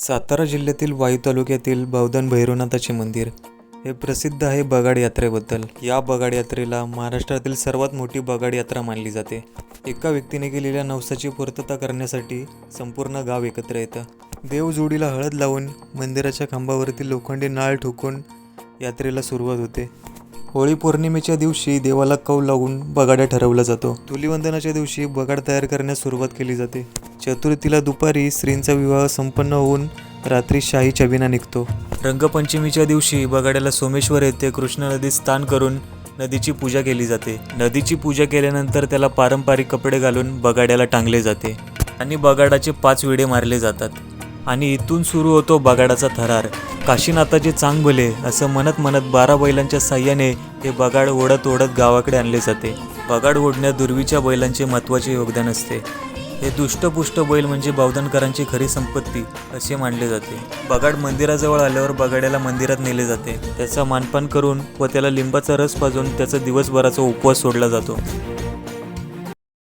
सातारा जिल्ह्यातील वाई तालुक्यातील बावधन भैरवनाथाचे मंदिर हे प्रसिद्ध आहे बगाड यात्रेबद्दल. या बगाड यात्रेला महाराष्ट्रातील सर्वात मोठी बगाड यात्रा मानली जाते. एका व्यक्तीने केलेल्या नवसाची पूर्तता करण्यासाठी संपूर्ण गाव एकत्र येतं. देवजोडीला हळद लावून मंदिराच्या खांबावरती लोखंडी नाळ ठोकून यात्रेला सुरुवात होते. होळी पौर्णिमेच्या दिवशी देवाला कौल लावून बगाड्या ठरवला जातो. धुलीवंदनाच्या दिवशी बगाड तयार करण्यास सुरुवात केली जाते. चतुर्थीला दुपारी स्त्रींचा विवाह संपन्न होऊन रात्री शाही छबिना निघतो. रंगपंचमीच्या दिवशी बगाड्याला सोमेश्वर येथे कृष्ण नदीत स्नान करून नदीची पूजा केली जाते. नदीची पूजा केल्यानंतर त्याला पारंपरिक कपडे घालून बगाड्याला टांगले जाते आणि बगाडाचे पाच विडे मारले जातात. आणि इथून सुरू होतो बगाडाचा थरार. काशीनाथाचे चांग भले असं म्हणत म्हणत बारा बैलांच्या साह्याने हे बगाड ओढत ओढत गावाकडे आणले जाते. बगाड ओढण्यात दुर्वीच्या बैलांचे महत्त्वाचे योगदान असते. हे दुष्टपुष्ट बैल म्हणजे बावधनकरांची खरी संपत्ती असे मानले जाते. बगाड मंदिराजवळ आल्यावर बगाड्याला मंदिरात नेले जाते. त्याचा मानपान करून व त्याला लिंबाचा रस पाजून त्याचा दिवसभराचा उपवास सोडला जातो.